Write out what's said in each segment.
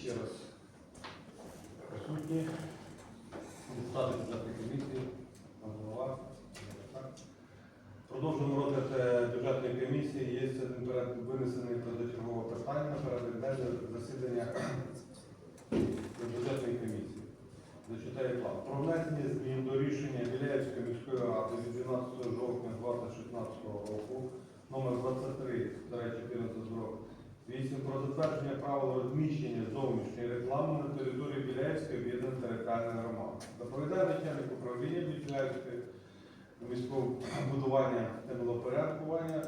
ще раз присутні. Депутати бюджетної комісії, пан голова. Продовжуємо розгляд е, бюджетної комісії. Є винесений позачергове питання на порядок засідання бюджетної комісії. Зачитаю план. Про внесення змін до рішення Біляївської міської ради від 12 жовтня 2016 року номер 23 14 8 про затвердження правил розміщення зовнішньої реклами на території Біляївської об'єднаної територіальної громади. Доповідає начальник управління Біляївської міського будування та милопорядкування,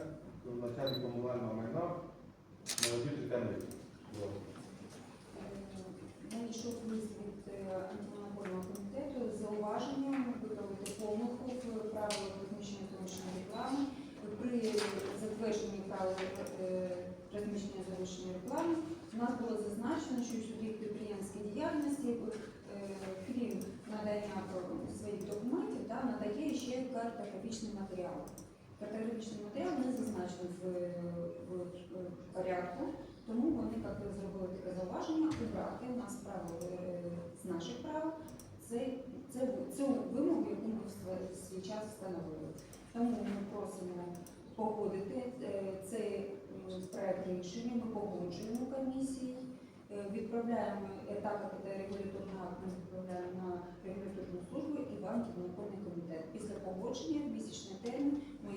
начальник комунального майна, молоді Тетяна. Надійшов лист від е, антимонопольного комітету з зауваженням виправити помилку в розміщення зовнішньої реклами. При затвердженні правил е, розміщення зовнішньої реклами у нас було зазначено, що суб'єкт підприємської діяльності, е, крім надання своїх документів, та, надає ще картографічний матеріал. Картографічний матеріал не зазначено в, в, в порядку. Тому вони як зробили таке зауваження, убрати у нас право е, з наших прав. Це, це, цю вимогу, яку ми в свій час встановили. Тому ми просимо погодити е, проект ми погоджуємо комісії, е, відправляємо етап регуляторного акту, відправляємо на регуляторну службу і в антимонопольний комітет. Після погодження в місячний термін ми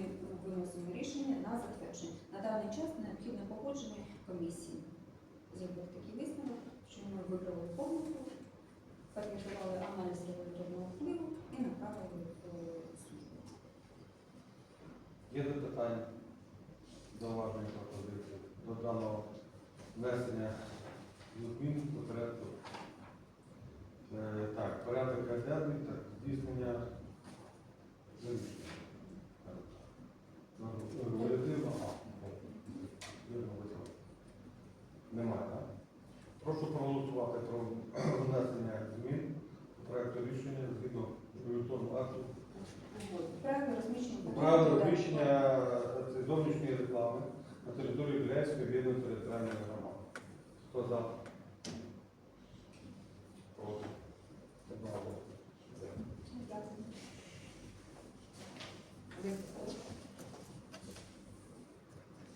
виносимо рішення на затвердження. На даний час необхідне погодження комісії. Зробив такий висновок, що ми виправили помилку, підготували аналіз регуляторного впливу і направили службу. Є запитання, зауваження пропозиції до даного внесення змін до порядку. Е, Так, порядок денний, так, здійснення вирішення. Так. Ну, вірно. Немає, так? Прошу проголосувати про внесення змін до проекту рішення згідно регуляторного акту Правильно розміщення. Правило розміщення е, зовнішньої реклами на території Біляївської об'єднаної територіальної громади. Хто за? Проти? Одного.